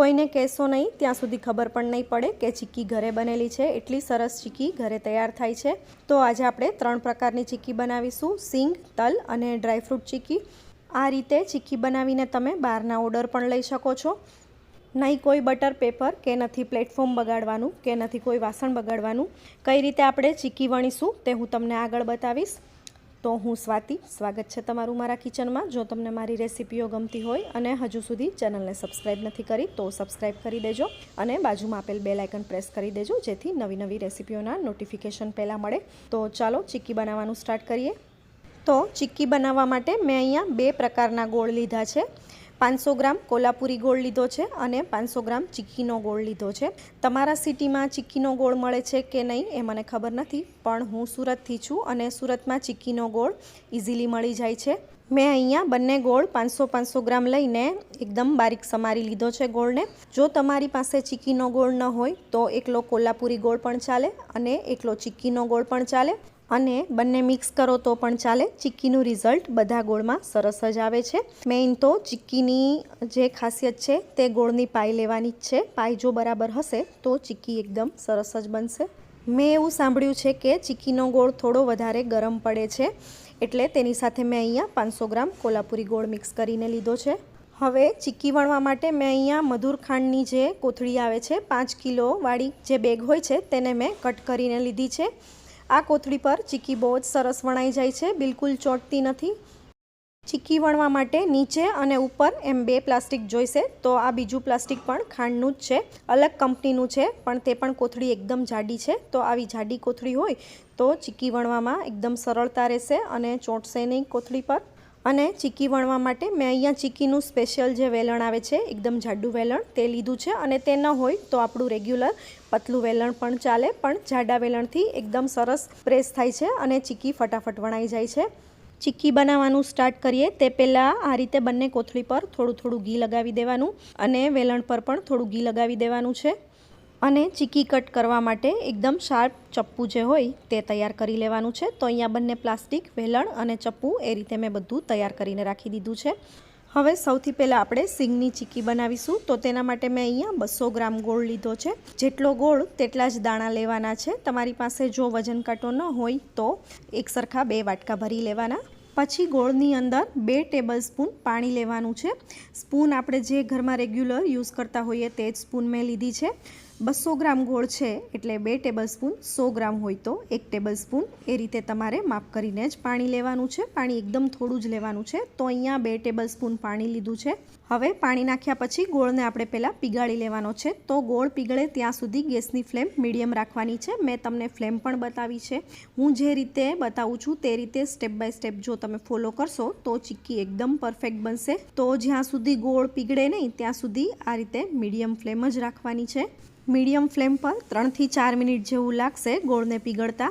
કોઈને કહેશો નહીં, ત્યાં સુધી ખબર પણ નહીં પડે કે ચીક્કી ઘરે બનેલી છે, એટલી સરસ ચીક્કી ઘરે તૈયાર થાય છે. તો આજે આપણે ત્રણ પ્રકારની ચીક્કી બનાવીશું, સિંગ, તલ અને ડ્રાયફ્રૂટ ચીક્કી. આ રીતે ચીક્કી બનાવીને તમે બહારના ઓર્ડર પણ લઈ શકો છો. નહીં કોઈ બટર પેપર કે નથી પ્લેટફોર્મ બગાડવાનું, કે નથી કોઈ વાસણ બગાડવાનું. કઈ રીતે આપણે ચીક્કી વણીશું તે હું તમને આગળ બતાવીશ. તો હું સ્વાતિ, સ્વાગત છે તમારું મારા કિચનમાં. જો તમને મારી રેસિપીઓ ગમતી હોય અને હજુ સુધી ચેનલને સબસ્ક્રાઈબ નથી કરી, તો સબસ્ક્રાઈબ કરી દેજો અને બાજુમાં આપેલ બે લાઇકન પ્રેસ કરી દેજો, જેથી નવી નવી રેસિપીઓના નોટિફિકેશન પહેલાં મળે. તો ચાલો ચીક્કી બનાવવાનું સ્ટાર્ટ કરીએ. તો ચીક્કી બનાવવા માટે મેં અહીંયા બે પ્રકારના ગોળ લીધા છે. પાંચસો ગ્રામ કોલ્હાપુરી ગોળ લીધો છે અને પાંચસો ગ્રામ ચીક્કીનો ગોળ લીધો છે. તમારા સિટીમાં ચીક્કીનો ગોળ મળે છે કે નહીં એ મને ખબર નથી, પણ હું સુરતથી છું અને સુરતમાં ચીક્કીનો ગોળ ઇઝીલી મળી જાય છે. મેં અહીંયા બંને ગોળ પાંચસો પાંચસો ગ્રામ લઈને એકદમ બારીક સમારી લીધો છે ગોળને. જો તમારી પાસે ચીક્કીનો ગોળ ન હોય તો એકલો કોલ્હાપુરી ગોળ પણ ચાલે અને એકલો ચીક્કીનો ગોળ પણ ચાલે. અને બંને મિક્સ કરો તો પણ ચાલે. ચીક્કીનું રિઝલ્ટ બધા ગોળમાં સરસ જ આવે છે. મેઇન તો ચીક્કીની જે ખાસિયત છે તે ગોળની પાઈ લેવાની જ છે. પાઈ જો બરાબર હશે તો ચીક્કી એકદમ સરસ જ બનશે. મેં એવું સાંભળ્યું છે કે ચીક્કીનો ગોળ થોડો વધારે ગરમ પડે છે એટલે તેની સાથે મેં અહીંયા પાંચસો ગ્રામ કોલ્હાપુરી ગોળ મિક્સ કરીને લીધો છે. હવે ચીક્કી વણવા માટે મેં અહીંયા મધુર ખાંડની જે કોથળી આવે છે, પાંચ કિલોવાળી જે બેગ હોય છે તેને મેં કટ કરીને લીધી છે. આ કોથળી પર ચીકી બહુ જ સરસ વણાઈ જાય છે, બિલકુલ ચોંટતી નથી. ચીકી વણવા માટે નીચે અને ઉપર એમ બે પ્લાસ્ટિક જોઈશે, તો આ બીજું પ્લાસ્ટિક પણ ખાંડનું જ છે, અલગ કંપનીનું છે, પણ તે પણ કોથળી એકદમ જાડી છે, તો આવી જાડી કોથળી હોય તો ચીકી વણવામાં એકદમ સરળતા રહેશે અને ચોંટશે નહીં કોથળી પર. અને ચીક્કી વણવા માટે મેં અહીંયા ચીકીનું સ્પેશિયલ જે વેલણ આવે છે, એકદમ જાડું વેલણ, તે લીધું છે અને તે ન હોય તો આપણું રેગ્યુલર પતલું વેલણ પણ ચાલે, પણ જાડા વેલણથી એકદમ સરસ પ્રેસ થાય છે અને ચીકી ફટાફટ વણાઈ જાય છે. ચીકી બનાવવાનું સ્ટાર્ટ કરીએ, તે પહેલાં આ રીતે બંને કોથળી પર થોડું થોડું ઘી લગાવી દેવાનું અને વેલણ પર પણ થોડું ઘી લગાવી દેવાનું છે. અને ચીકી કટ કરવા માટે એકદમ શાર્પ ચપ્પુ જે હોય તે તૈયાર કરી લેવાનું છે. તો અહીંયા બંને પ્લાસ્ટિક, વેલણ અને ચપ્પુ એ રીતે મેં બધું તૈયાર કરીને રાખી દીધું છે. હવે સૌથી પહેલાં આપણે સિંગની ચીકી બનાવીશું. તો તેના માટે મેં અહીંયા બસો ગ્રામ ગોળ લીધો છે. જેટલો ગોળ તેટલા જ દાણા લેવાના છે. તમારી પાસે જો વજન કાંટો ન હોય તો એક સરખા બે વાટકા ભરી લેવાના. પછી ગોળની અંદર બે ટેબલ સ્પૂન પાણી લેવાનું છે. સ્પૂન આપણે જે ઘરમાં રેગ્યુલર યુઝ કરતા હોઈએ તે જ સ્પૂન મેં લીધી છે. બસો ગ્રામ ગોળ છે, એટલે બે ટેબલ સ્પૂન સો ગ્રામ હોય તો એક ટેબલ સ્પૂન એ રીતે તમારે માપ કરીને જ પાણી લેવાનું છે. પાણી એકદમ થોડું જ લેવાનું છે. તો અહીંયા બે ટેબલ સ્પૂન પાણી લીધું છે. હવે પાણી નાખ્યા પછી ગોળને આપણે પહેલાં પીગાળી લેવાનો છે. તો ગોળ પીગળે ત્યાં સુધી ગેસની ફ્લેમ મીડિયમ રાખવાની છે. મેં તમને ફ્લેમ પણ બતાવી છે. હું જે રીતે બતાવું છું તે રીતે સ્ટેપ બાય સ્ટેપ જો તમે ફોલો કરશો તો ચીક્કી એકદમ પરફેક્ટ બનશે. તો જ્યાં સુધી ગોળ પીગળે નહીં, ત્યાં સુધી આ રીતે મીડિયમ ફ્લેમ જ રાખવાની છે. મીડિયમ ફ્લેમ પર ત્રણથી ચાર મિનિટ જેવું લાગશે ગોળને પીગળતા.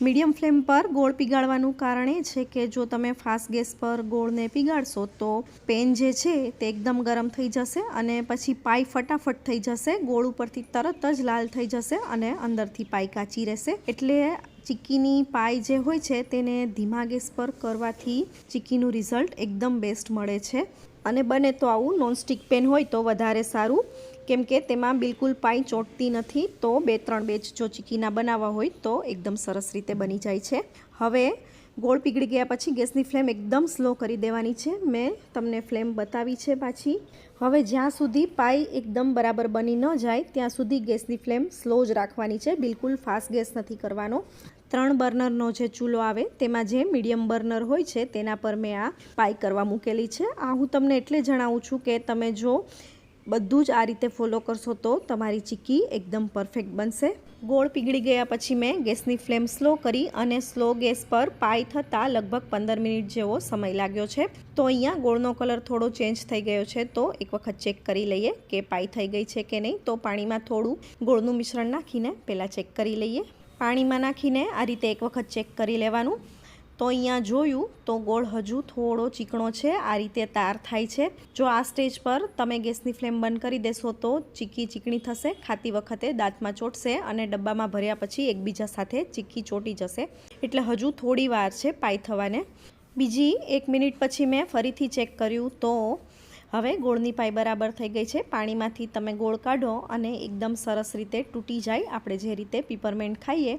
મીડિયમ ફ્લેમ પર ગોળ પીગાળવાનું કારણ એ છે કે જો તમે ફાસ્ટ ગેસ પર ગોળને પીગાળશો તો પેન જે છે તે એકદમ ગરમ થઈ જશે અને પછી પાઈ ફટાફટ થઈ જશે, ગોળ ઉપરથી તરત જ લાલ થઈ જશે અને અંદરથી પાઈ કાચી રહેશે. એટલે ચીક્કીની પાઈ જે હોય છે તેને ધીમા ગેસ પર કરવાથી ચીક્કીનું રિઝલ્ટ એકદમ બેસ્ટ મળે છે. અને બને તો આવું નોનસ્ટિક પેન હોય તો વધારે સારું. કેમ કે તેમાં બિલકુલ પાઈ ચોંટતી નથી, તો બે ત્રણ બેચ જો ચીકીના બનાવવા હોય તો એકદમ સરસ રીતે બની જાય છે. હવે ગોળ પીગળી ગયા પછી ગેસની ફ્લેમ એકદમ સ્લો કરી દેવાની છે. મેં તમને ફ્લેમ બતાવી છે પાછી. હવે જ્યાં સુધી પાઈ એકદમ બરાબર બની ન જાય, ત્યાં સુધી ગેસની ફ્લેમ સ્લો જ રાખવાની છે. બિલકુલ ફાસ્ટ ગેસ નથી કરવાનો. ત્રણ બર્નરનો જે ચૂલો આવે, તેમાં જે મીડિયમ બર્નર હોય છે, તેના પર મેં આ પાઈ કરવા મૂકેલી છે. આ હું તમને એટલે જણાવું છું કે તમે જો બધું જ આ રીતે ફોલો કરશો તો તમારી ચીક્કી એકદમ પરફેક્ટ બનશે. ગોળ પીગળી ગયા પછી મેં ગેસની ફ્લેમ સ્લો કરી અને સ્લો ગેસ પર પાઈ થતાં લગભગ પંદર મિનિટ જેવો સમય લાગ્યો છે. તો અહીંયા ગોળનો કલર થોડો ચેન્જ થઈ ગયો છે તો એક વખત ચેક કરી લઈએ કે પાઈ થઈ ગઈ છે કે નહીં. તો પાણીમાં થોડું ગોળનું મિશ્રણ નાખીને પહેલાં ચેક કરી લઈએ. પાણીમાં નાખીને આ રીતે એક વખત ચેક કરી લેવાનું. તો અહીંયા જોયું તો ગોળ હજુ થોડો ચીકણો છે, આ રીતે તાર થાય છે. જો આ સ્ટેજ પર તમે ગેસની ફ્લેમ બંધ કરી દેશો તો ચીક્કી ચીકણી થશે, ખાતી વખતે દાંતમાં ચોટશે અને ડબ્બામાં ભર્યા પછી એકબીજા સાથે ચીકી ચોટી જશે. એટલે હજુ થોડી વાર છે પાઈ થવાને. બીજી એક મિનિટ પછી મેં ફરીથી ચેક કર્યું તો હવે ગોળની પાઈ બરાબર થઈ ગઈ છે. પાણીમાંથી તમે ગોળ કાઢો અને એકદમ સરસ રીતે તૂટી જાય. આપણે જે રીતે પીપરમેન્ટ ખાઈએ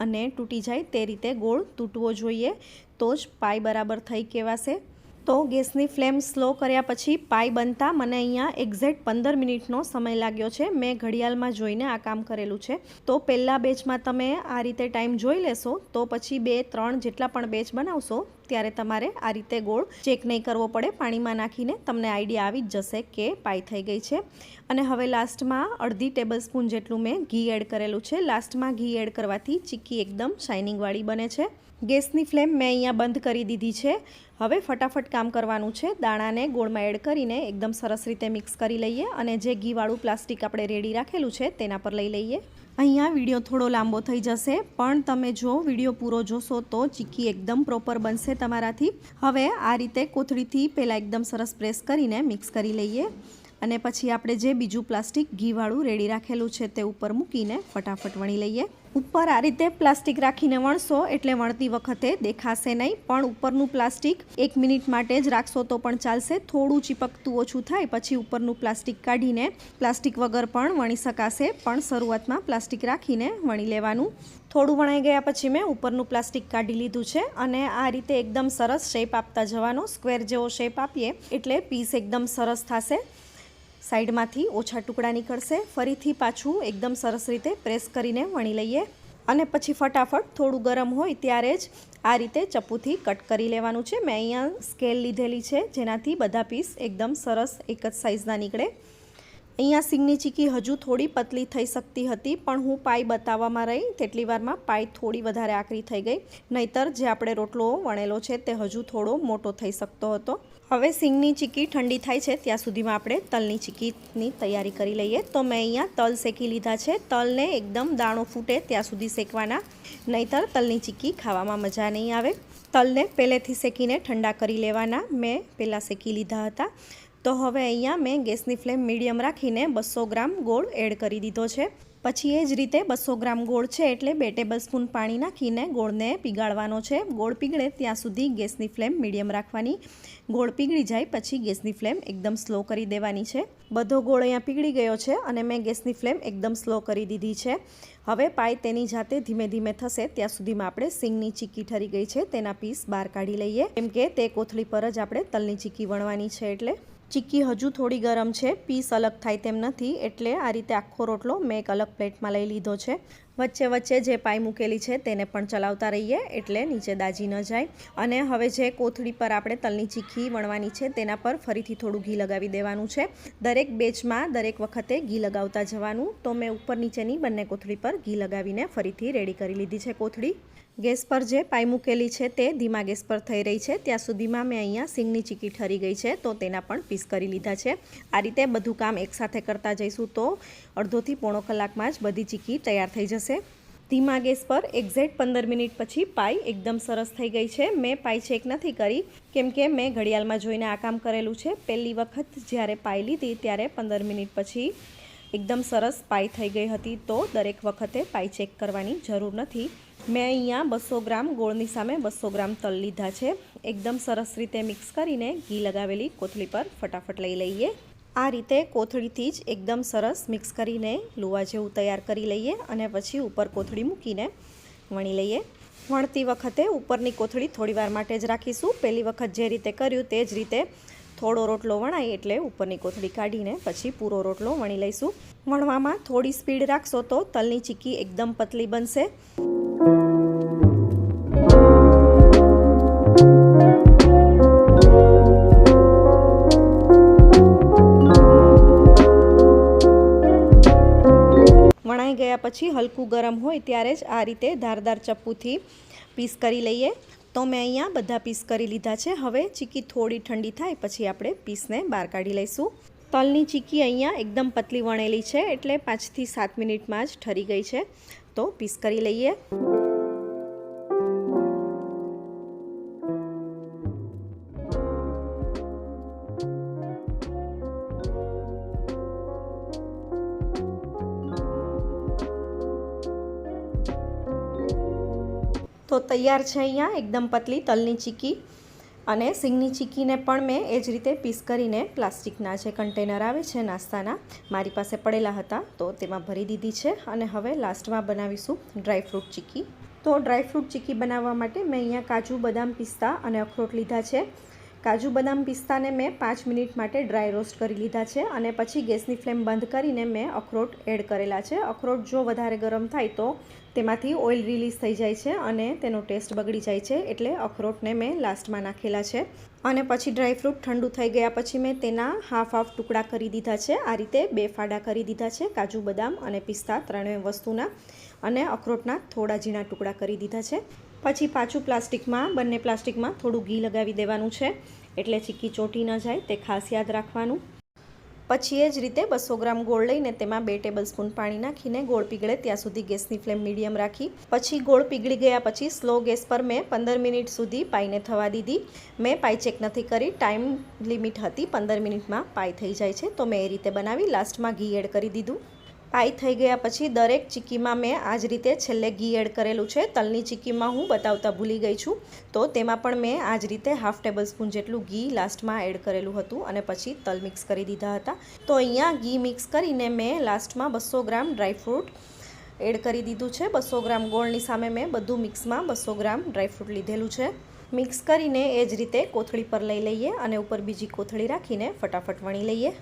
અને તૂટી જાય તે રીતે ગોળ તૂટવો જોઈએ. તો જ પાઈ બરાબર થઈ કહેવાશે. તો ગેસની ફ્લેમ સ્લો કર્યા પછી પાઈ બનતા મને અહીંયા એક્ઝેક્ટ પંદર મિનિટનો સમય લાગ્યો છે. મેં ઘડિયાળમાં જોઈને આ કામ કરેલું છે. તો પહેલાં બેચમાં તમે આ રીતે ટાઈમ જોઈ લેશો તો પછી બે, ત્રણ જેટલા પણ બેચ બનાવશો ત્યારે તમારે આ રીતે ગોળ ચેક નહીં કરવો પડે. પાણીમાં નાખીને તમને આઈડિયા આવી જ જશે કે પાઈ થઈ ગઈ છે. અને હવે લાસ્ટમાં અડધી ટેબલ સ્પૂન જેટલું મેં ઘી એડ કરેલું છે. લાસ્ટમાં ઘી એડ કરવાથી ચીક્કી એકદમ શાઇનિંગવાળી બને છે. ગેસની ફ્લેમ મેં અહીંયા બંધ કરી દીધી છે. હવે ફટાફટ કામ કરવાનું છે. દાણાને ગોળમાં એડ કરીને એકદમ સરસ રીતે મિક્સ કરી લઈએ અને જે ઘીવાળું પ્લાસ્ટિક આપણે રેડી રાખેલું છે તેના પર લઈ લઈએ. અહીંયા વીડિયો થોડો લાંબો થઈ જશે, પણ તમે જો વીડિયો પૂરો જોશો તો ચીકી એકદમ પ્રોપર બનશે તમારાથી. હવે આ રીતે કોથળીથી પહેલાં એકદમ સરસ પ્રેસ કરીને મિક્સ કરી લઈએ. અને પછી આપણે જે બીજું પ્લાસ્ટિક ઘીવાળું રેડી રાખેલું છે તે ઉપર મૂકીને ફટાફટ વણી લઈએ. ઉપર આ રીતે પ્લાસ્ટિક રાખીને વણશો એટલે વણતી વખતે દેખાશે નહીં, પણ ઉપરનું પ્લાસ્ટિક એક મિનિટ માટે જ રાખશો તો પણ ચાલશે. થોડું ચીપકતું ઓછું થાય, પછી ઉપરનું પ્લાસ્ટિક કાઢીને પ્લાસ્ટિક વગર પણ વણી શકાશે, પણ શરૂઆતમાં પ્લાસ્ટિક રાખીને વણી લેવાનું. થોડું વણાઈ ગયા પછી મેં ઉપરનું પ્લાસ્ટિક કાઢી લીધું છે અને આ રીતે એકદમ સરસ શેપ આપતા જવાનો. સ્ક્વેર જેવો શેપ આપીએ એટલે પીસ એકદમ સરસ થશે. સાઈડમાંથી ઓછા ટુકડા નીકળશે. ફરીથી પાછું એકદમ સરસ રીતે પ્રેસ કરીને વણી લઈએ. અને પછી ફટાફટ થોડું ગરમ હોય ત્યારે જ આ રીતે ચપ્પુથી કટ કરી લેવાનું છે. મેં અહીંયા સ્કેલ લીધેલી છે, જેનાથી બધા પીસ એકદમ સરસ એક જ સાઇઝના નીકળે. અહીંયા સિંગની ચીકી હજુ થોડી પતલી થઈ શકતી હતી, પણ હું પાઈ બતાવવામાં રહી. તેટલી વારમાં પાઈ થોડી વધારે આકરી થઈ ગઈ. નહીતર જે આપણે રોટલો વણેલો છે તે હજુ થોડો મોટો થઈ શકતો હતો. હવે સિંગની ચીકી ઠંડી થાય છે, ત્યાં સુધીમાં આપણે તલની ચીકીની તૈયારી કરી લઈએ. તો મેં અહીંયા તલ શેકી લીધા છે. તલને એકદમ દાણો ફૂટે ત્યાં સુધી શેકવાના. નહીતર તલની ચીકી ખાવામાં મજા નહીં આવે. તલને પહેલેથી શેકીને ઠંડા કરી લેવાના. મેં પહેલાં શેકી લીધા હતા. તો હવે અહીંયા મેં ગેસની ફ્લેમ મીડિયમ રાખીને બસો ગ્રામ ગોળ એડ કરી દીધો છે. પછી એ જ રીતે બસો ગ્રામ ગોળ છે એટલે બે ટેબલ સ્પૂન પાણી નાખીને ગોળને પીગાળવાનો છે. ગોળ પીગળે ત્યાં સુધી ગેસની ફ્લેમ મીડિયમ રાખવાની. ગોળ પીગળી જાય પછી ગેસની ફ્લેમ એકદમ સ્લો કરી દેવાની છે. બધો ગોળ અહીંયા પીગળી ગયો છે અને મેં ગેસની ફ્લેમ એકદમ સ્લો કરી દીધી છે. હવે પાય તેની જાતે ધીમે ધીમે થશે. ત્યાં સુધીમાં આપણે સિંગની ચીક્કી ઠરી ગઈ છે. તેના પીસ બહાર કાઢી લઈએ. કેમ કે તે કોથળી પર જ આપણે તલની ચીક્કી વણવાની છે એટલે. ચીક્કી હજુ થોડી ગરમ છે. પીસ અલગ થાય તેમ નથી. એટલે આ રીતે આખો રોટલો મેં એક અલગ પ્લેટમાં લઈ લીધો છે. વચ્ચે વચ્ચે જે પાઈ મૂકેલી છે તેને પણ ચલાવતા રહીએ એટલે નીચે દાજી ન જાય. અને હવે જે કોથળી પર આપણે તલની ચીક્કી વણવાની છે તેના પર ફરીથી થોડું ઘી લગાવી દેવાનું છે. દરેક બેચમાં દરેક વખતે ઘી લગાવતા જવાનું. તો મેં ઉપર નીચેની બંને કોથળી પર ઘી લગાવીને ફરીથી રેડી કરી લીધી છે કોથળી. ગેસ પર જે પાઈ મૂકેલી છે તે ધીમા ગેસ પર થઈ રહી છે. ત્યાં સુધીમાં મેં અહીંયા સિંગની ચીકી ઠરી ગઈ છે, તો તેના પણ પીસ કરી લીધા છે. આ રીતે બધું કામ એકસાથે કરતા જઈશું તો અડધોથી પોણો કલાકમાં જ બધી ચીકી તૈયાર થઈ જશે. ધીમા ગેસ પર એક્ઝેક્ટ પંદર મિનિટ પછી પાઈ એકદમ સરસ થઈ ગઈ છે. મેં પાઈ ચેક નથી કરી, કેમ કે મેં ઘડિયાળમાં જોઈને આ કામ કરેલું છે. પહેલી વખત જ્યારે પાઈ લીધી ત્યારે પંદર મિનિટ પછી એકદમ સરસ પાઈ થઈ ગઈ હતી, તો દરેક વખતે પાઈ ચેક કરવાની જરૂર નથી. મેં અહીંયા બસો ગ્રામ ગોળની સામે બસો ગ્રામ તલ લીધા છે. એકદમ સરસ રીતે મિક્સ કરીને ઘી લગાવેલી કોથળી પર ફટાફટ લઈ લઈએ. આ રીતે કોથળીથી જ એકદમ સરસ મિક્સ કરીને લુવા જેવું તૈયાર કરી લઈએ અને પછી ઉપર કોથળી મૂકીને વણી લઈએ. વણતી વખતે ઉપરની કોથળી થોડીવાર માટે જ રાખીશું. પહેલી વખત જે રીતે કર્યું તે જ રીતે થોડો રોટલો વણાય એટલે ઉપરની કોથળી કાઢીને પછી પૂરો રોટલો વણી લઈશું. વણવામાં થોડી સ્પીડ રાખશો તો તલની ચીક્કી એકદમ પતલી બનશે. વણાઈ ગયા પછી હલકું ગરમ હોય ત્યારે જ આ રીતે ધારદાર ચપ્પુથી પીસ કરી લઈએ. તો મેં અહીંયા બધા પીસ કરી લીધા છે. હવે ચીકી થોડી ઠંડી થાય પછી આપણે પીસને બહાર કાઢી લઈશું. તલની ચીકી અહીંયા એકદમ પતલી વણેલી છે એટલે પાંચથી સાત મિનિટમાં જ ઠરી ગઈ છે. તો પીસ કરી લઈએ તો તૈયાર છે અહીંયા એકદમ પતલી તલની ચીકી અને સિંગની ચીકીને પણ મેં એ જ રીતે પીસ કરીને પ્લાસ્ટિકના જે કન્ટેનર આવે છે નાસ્તાના, મારી પાસે પડેલા હતા, તો તેમાં ભરી દીધી છે અને હવે લાસ્ટમાં બનાવીશું ડ્રાયફ્રૂટ ચીકી. તો ડ્રાયફ્રૂટ ચીકી બનાવવા માટે મેં અહીંયા કાજુ, બદામ પિસ્તા અને અખરોટ લીધા છે. કાજુ બદામ પિસ્તાને મેં પાંચ મિનિટ માટે ડ્રાય રોસ્ટ કરી લીધા છે અને પછી ગેસની ફ્લેમ બંધ કરીને મેં અખરોટ એડ કરેલા છે. અખરોટ જો વધારે ગરમ થાય તો તેમાંથી ઓઇલ રિલીઝ થઈ જાય છે અને તેનો ટેસ્ટ બગડી જાય છે એટલે અખરોટને મેં લાસ્ટમાં નાખેલા છે. અને પછી ડ્રાયફ્રૂટ ઠંડુ થઈ ગયા પછી મેં તેના હાફ હાફ ટુકડા કરી દીધા છે. આ રીતે બે ફાડા કરી દીધા છે, કાજુ બદામ અને પિસ્તા ત્રણેય વસ્તુના અને અખરોટના થોડા ઝીણા ટુકડા કરી દીધા છે. પછી પાછું પ્લાસ્ટિકમાં, બંને પ્લાસ્ટિકમાં થોડું ઘી લગાવી દેવાનું છે. એટલે ચીક્કી ચોટી ન જાય, તે ખાસ યાદ રાખવાનું. પછી એ જ રીતે બસો ગ્રામ ગોળ લઈને તેમાં બે ટેબલ સ્પૂન પાણી નાખીને ગોળ પીગળે ત્યાં સુધી ગેસની ફ્લેમ મીડિયમ રાખી. પછી ગોળ પીગળી ગયા પછી સ્લો ગેસ પર મેં પંદર મિનિટ સુધી પાઈને થવા દીધી. મેં પાઈ ચેક નથી કરી, ટાઈમ લિમિટ હતી પંદર મિનિટમાં પાઈ થઈ જાય છે, તો મેં એ રીતે બનાવી, લાસ્ટમાં ઘી એડ કરી દીધું. પાઈ થઈ ગયા પછી દરેક ચીકીમાં મેં આ જ રીતે છેલ્લે ઘી એડ કરેલું છે. તલની ચીક્કીમાં હું બતાવતા ભૂલી ગઈ છું. તો તેમાં પણ મેં આ જ રીતે હાફ ટેબલ સ્પૂન જેટલું ઘી લાસ્ટમાં એડ કરેલું હતું અને પછી તલ મિક્સ કરી દીધા હતા. તો અહીંયા ઘી મિક્સ કરીને મેં લાસ્ટમાં બસો ગ્રામ ડ્રાયફ્રૂટ એડ કરી દીધું છે. બસો ગ્રામ ગોળની સામે મેં બધું મિક્સમાં બસો ગ્રામ ડ્રાયફ્રૂટ લીધેલું છે. મિક્સ કરીને એ જ રીતે કોથળી પર લઈ લઈએ અને ઉપર બીજી કોથળી રાખીને ફટાફટ વણી લઈએ.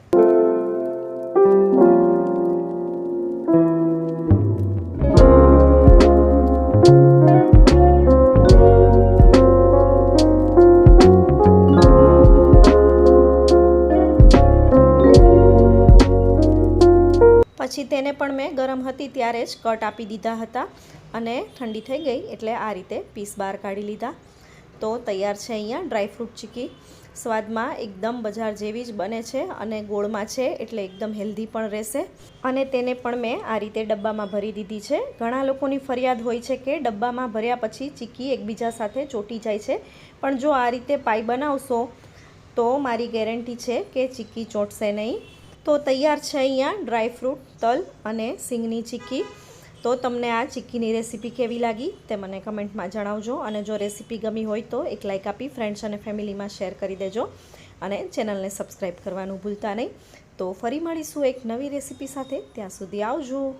પછી તેને પણ મેં ગરમ હતી ત્યારે જ કટ આપી દીધા હતા અને ઠંડી થઈ ગઈ એટલે આ રીતે પીસ બહાર કાઢી લીધા. તો તૈયાર છે અહીંયા ડ્રાયફ્રૂટ ચીકી. સ્વાદમાં એકદમ બજાર જેવી જ બને છે અને ગોળમાં છે એટલે એકદમ હેલ્ધી પણ રહેશે. અને તેને પણ મેં આ રીતે ડબ્બામાં ભરી દીધી છે. ઘણા લોકોની ફરિયાદ હોય છે કે ડબ્બામાં ભર્યા પછી ચીકી એકબીજા સાથે ચોટી જાય છે. પણ જો આ રીતે પાઈ બનાવશો તો મારી ગેરંટી છે કે ચીકી ચોંટશે નહીં. તો તૈયાર છે અહીંયા ડ્રાયફ્રૂટ તલ અને સિંગની ચીક્કી. તો તમને આ ચીક્કીની રેસીપી કેવી લાગી તે મને કમેન્ટમાં જણાવજો અને જો રેસીપી ગમી હોય તો એક લાઇક આપી ફ્રેન્ડ્સ અને ફેમિલીમાં શેર કરી દેજો અને ચેનલને સબસ્ક્રાઈબ કરવાનું ભૂલતા નહીં. તો ફરી મળીશું એક નવી રેસીપી સાથે. ત્યાં સુધી આવજો.